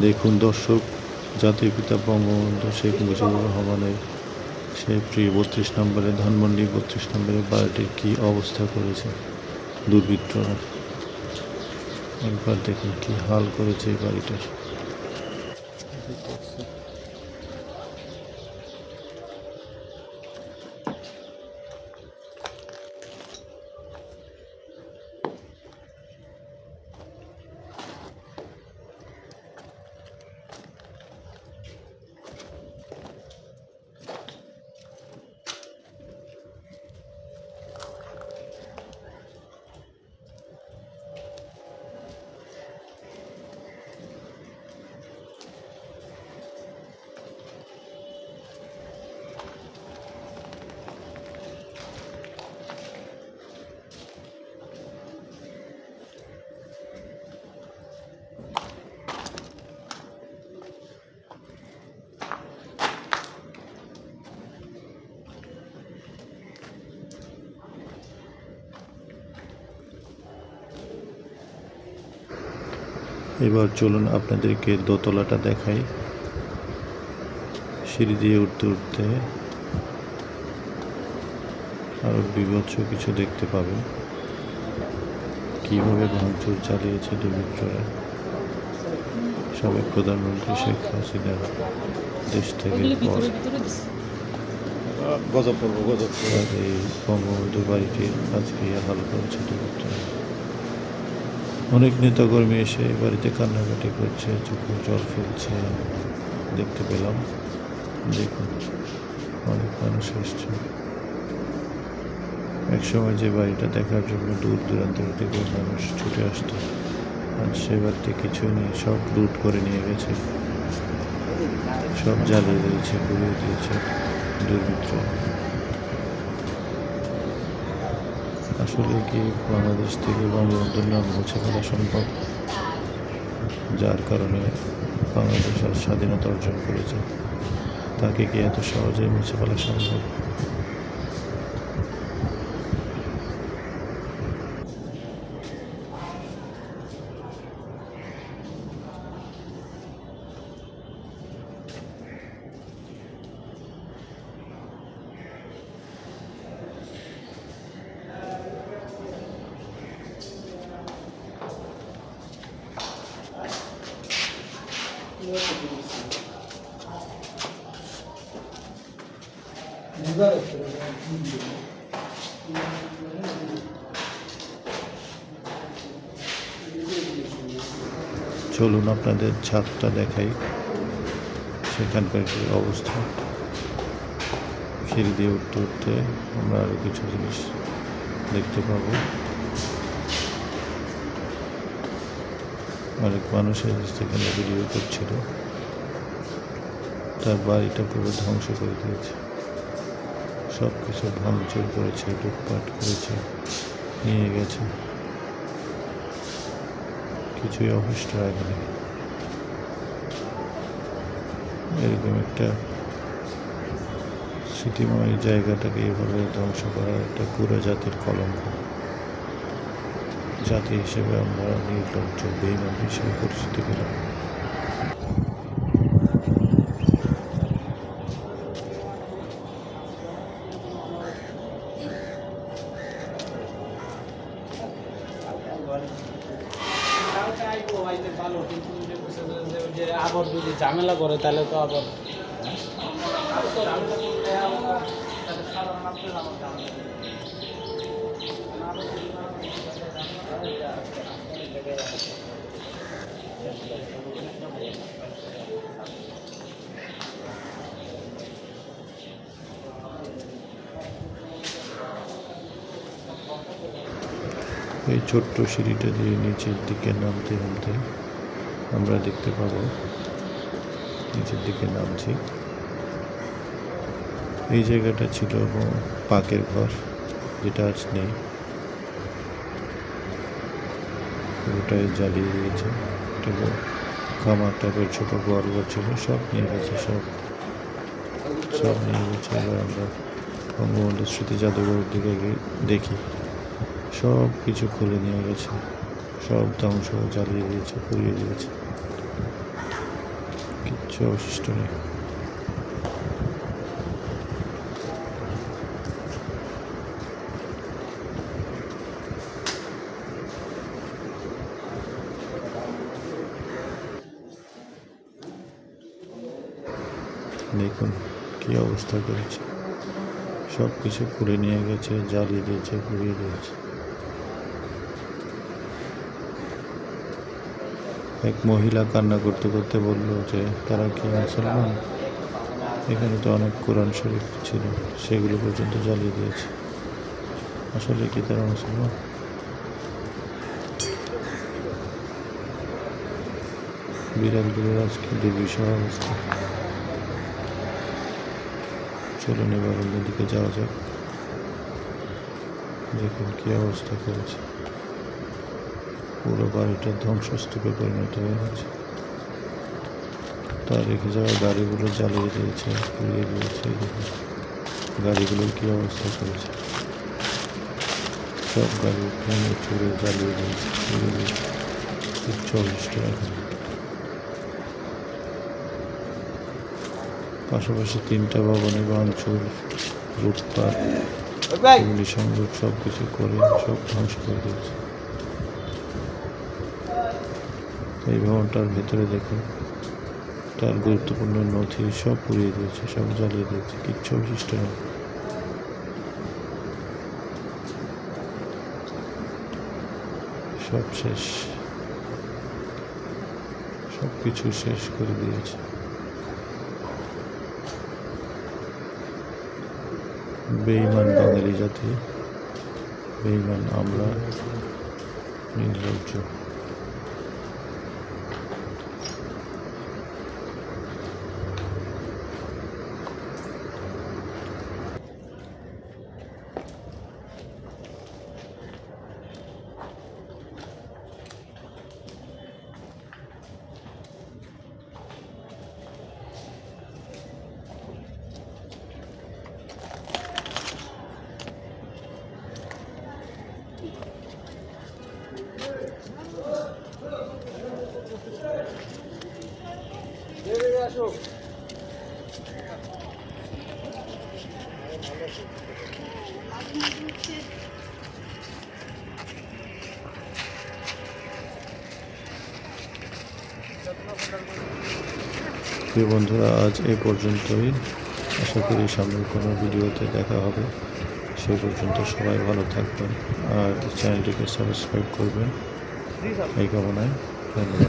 দেখুন দর্শক, জাতির পিতা বঙ্গবন্ধু শেখ মুজিবুর রহমানের সেই প্রিয় বত্রিশ নম্বরে, ধানমন্ডি বত্রিশ নম্বরে বাড়িটির কী অবস্থা করেছে? দুর্বৃত্তরা। একবার দেখুন কী হাল করেছে এই বাড়িটার। এবার চলুন আপনাদেরকে দোতলাটা দেখাই। সিঁড়ি দিয়ে উঠতে উঠতে আরও বিভৎস কিছু দেখতে পাবেন। কীভাবে ভাঙচুর চালিয়েছে দুর্বৃত্তরা। সাবেক প্রধানমন্ত্রী শেখ হাসিনা দেশ থেকে পর এই বঙ্গবন্ধু বাড়িটির আজকে হাল করেছে দুর্বৃত্তরা। অনেক নেতাকর্মী এসে বাড়িতে কান্নাকাটি করছে, চোখে জল ফেলছে, দেখতে পেলাম। দেখুন, অনেক মানুষ এসছে। একসময় যে বাড়িটা দেখার জন্য দূর দূরান্ত থেকে মানুষ ছুটে আসতো, আজ সে বাড়িতে কিছুই নেই, সব লুট করে নিয়ে গেছে। সব জ্বালিয়ে দিয়েছে, পুড়িয়ে দিয়েছে দুর্বৃত্ত আসলে কি বাংলাদেশ থেকে বঙ্গবন্ধুর নাম মুছে ফেলা সম্ভব? যার কারণে বাংলাদেশ আর স্বাধীনতা অর্জন করেছে। তাকে কি এত সহজে মুছে ফেলা সম্ভব? চলুন আপনাদের ছাদটা দেখাই। সেখানকার কি অবস্থা? সিঁড়ি দিয়ে উঠতে উঠতে আমরা আরও কিছু জিনিস দেখতে পাবো। অনেক মানুষ এসে সেখানে ভিডিও করছিল। তার বাড়িটা পুরো ধ্বংস করে দিয়েছে। সব কিছু ভাঙচুর করেছে, লুটপাট করেছে, নিয়ে গেছে। কিছুই অবশিষ্ট রাখেনি এরকম একটা স্মৃতিময় জায়গাটাকে এভাবে ধ্বংস করা একটা পুরো জাতির কলঙ্ক। জাতি হিসেবে আমরা নির্লজ্জ, বেইমান হিসেবে পরিচিতি পেলাম ভালো কিন্তু যে আবার যদি ঝামেলা করে তাহলে তো আবার তো ঝামেলা করলে আবার তাহলে সাধারণ মানুষের আবার ঝামেলা হবে। আবার যদি না হয়, তাহলে ঝামেলা হবে, অনেক জায়গায় আছে। এই ছোট্ট সিঁড়িটা দিয়ে নিচের দিকে নামতে নামতে আমরা দেখতে পাব। নিচের দিকে নামছি। এই জায়গাটা ছিল পাকের ঘর, যেটা আজ নেই। পুরোটাই জ্বালিয়ে দিয়েছে। খামার টাইপের ছোট ঘর ঘর ছিল, সব নিয়ে গেছে, সব সব নিয়ে গেছে। আমরা বঙ্গবন্ধু স্মৃতি জাদুঘরের দিকে গিয়ে দেখি। সব কিছু খুলে নিয়ে গেছে সব ধ্বংস জ্বালিয়ে দিয়েছে, পুড়িয়ে দিয়েছে। কিচ্ছু অবশিষ্ট নেই। দেখুন কি অবস্থা করেছে। সব কিছু পুড়ে নিয়ে গেছে, জ্বালিয়ে দিয়েছে, পুড়িয়ে দিয়েছে। এক মহিলা কান্না করতে করতে বলল যে, তারা কি মুসলমান? এখানে তো অনেক কোরআন শরীফ ছিল, সেগুলো পর্যন্ত জ্বালিয়ে দিয়েছে। আসলে কি তারা মুসলমান? বিড়ালগুলোর আজকে দুর্বিষহ অবস্থা। চলুন এবার অন্যদিকে যাওয়া যাক। দেখুন কি অবস্থা করেছে। পুরো বাড়িটা ধ্বংসস্তূপে পরিণত হয়ে গেছে। তার রেখে যাওয়া গাড়িগুলো জ্বালিয়ে দিয়েছে পুড়িয়ে দিয়েছে গাড়িগুলোর কি অবস্থা করেছে সব গাড়ি ভেঙে চুরে জ্বালিয়ে দিয়েছে পুড়িয়ে দিয়েছে। অবশিষ্ট রাখেনি পাশাপাশি তিনটা ভবনে ভাঙচুর লুটপাট অগ্নি সংযোগ সব কিছু করে সব ধ্বংস করে দিয়েছে। এই ভবনটার ভেতরে দেখুন, তার গুরুত্বপূর্ণ নথি সব পুড়িয়ে দিয়েছে, সব জ্বালিয়ে দিয়েছে, কিচ্ছু অবশিষ্ট নেই। সব শেষ। সব কিছু শেষ করে দিয়েছে। বেইমান বাঙালি জাতি বেইমান আমরা, নির্লজ্জ। প্রিয় বন্ধুরা, আজ এই পর্যন্তই। আশা করি সামনের কোনো ভিডিওতে দেখা হবে। সেই পর্যন্ত সবাই ভালো থাকবেন আর চ্যানেলটিকে সাবস্ক্রাইব করবেন। এই কামনায় ধন্যবাদ।